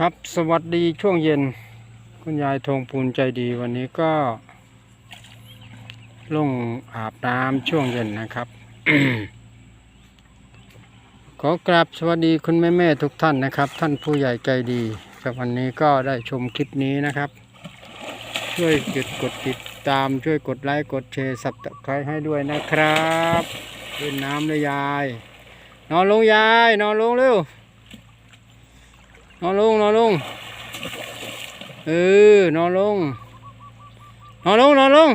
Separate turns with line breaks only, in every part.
ครับสวัสดีช่วงเย็น คุณยายทงปูนใจดีวันนี้ก็ ลงอาบน้ำช่วงเย็นนะครับ ขอกราบสวัสดีคุณแม่แม่ๆทุกท่านนะครับ ท่านผู้ใหญ่ใจดีครับวันนี้ก็ได้ชมคลิปนี้นะครับ ช่วยกดกดติดตามช่วยกดไลค์กดแชร์สับตะไคร้ให้ด้วยนะครับเล่นน้ำเลยยาย นอนลงยาย นอนลงเร็ว นอนลงนอนลงเออนอนลงนอนลงนอนลง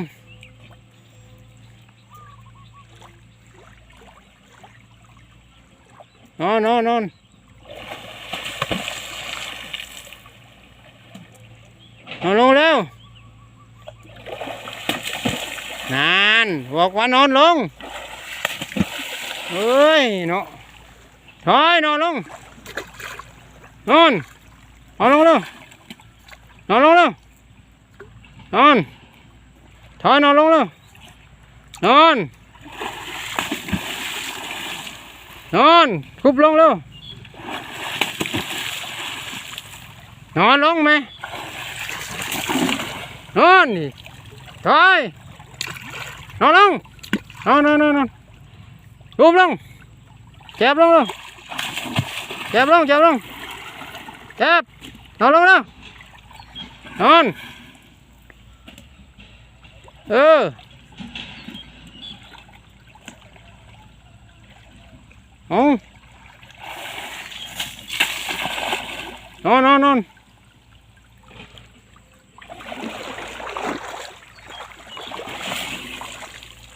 นอนนอนนอนนอนลงเร็วนานบอกว่านอนลงเฮ้ยเนาะถอยนอนลง นอนนอนลงเร็วนอนลงเร็วนอนถอยนอนลงเร็วนอนนอนคุบลงเร็วนอนลงไหมนอนนี่ถอยนอนลงนอนนอนนอนนอนคุบลงเจ็บลงเร็วเจ็บลงเจ็บลง จ็บนอนลงแล้วนอน เออ เอานอนนอนนอน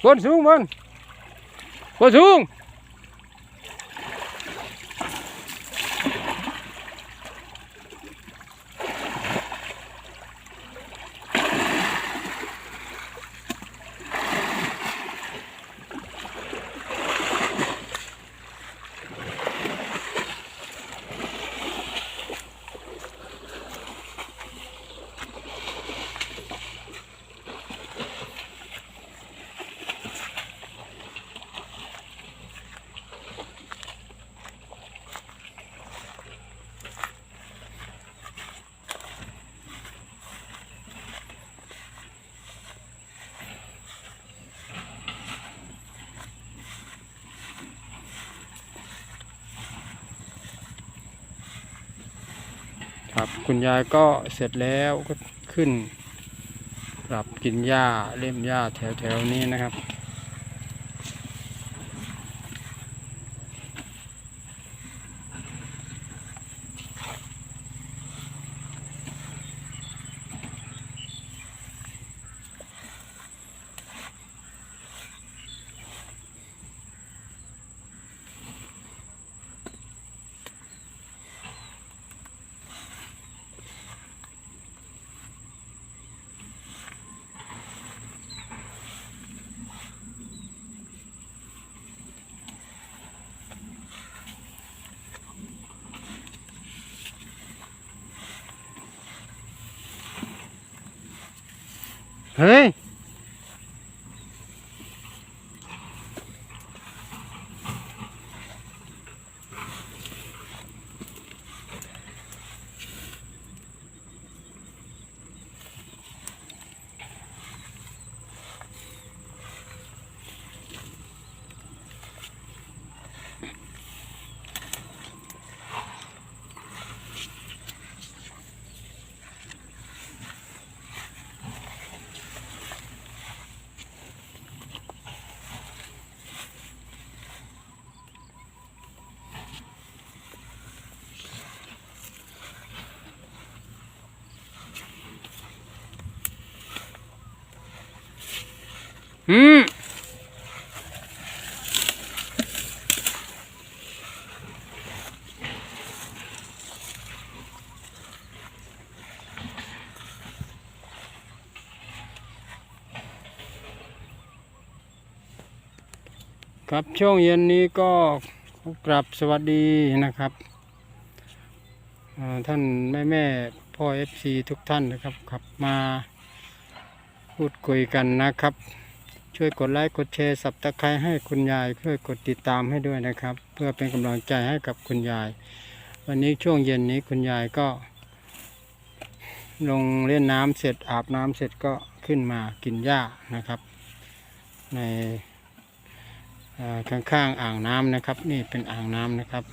บนสูงบนบนสูง ครับ คุณยายก็เสร็จแล้วก็ขึ้นปรับกินหญ้าเล่มหญ้าแถวๆนี้นะครับ เอืมครับช่วงเย็นนี้ก็กลับสวัสดีนะครับท่านแม่แม่พ่อเอฟซีทุกท่านนะครับขับมาพูดคุยกันนะครับ ช่วยกดไลค์กดแชร์สับตะไคร้ให้คุณยายช่วยกดติดตามให้ด้วยนะครับ เพื่อเป็นกำลังใจให้กับคุณยาย วันนี้ช่วงเย็นนี้คุณยายก็ ลงเล่นน้ำเสร็จอาบน้ำเสร็จก็ขึ้นมากินหญ้านะครับ ในข้างๆอ่างน้ำนะครับ นี่เป็นอ่างน้ำนะครับ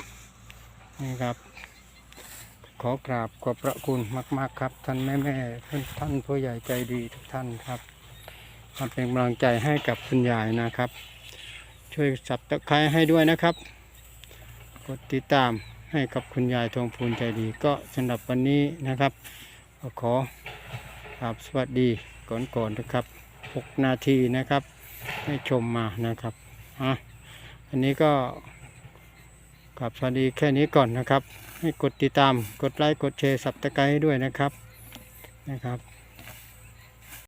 นี่ครับ ขอกราบขอบพระคุณมาก ๆ ครับ ท่านแม่แม่ๆท่านผู้ใหญ่ใจดีทุกท่านครับ มาเป็นกำลังใจให้กับคุณยายนะครับ ช่วยสับตะไคร้ให้ด้วยนะครับ กดติดตามให้กับคุณยายทองพูนใจดี ก็สำหรับวันนี้นะครับขอกราบสวัสดีก่อนๆนะครับ 6 นาทีนะครับให้ชมมานะครับอะอันนี้ก็กราบสวัสดีแค่นี้ก่อนนะครับ ให้กดติดตามกดไลค์กดแชร์สับตะไคร้ด้วยนะครับนะครับ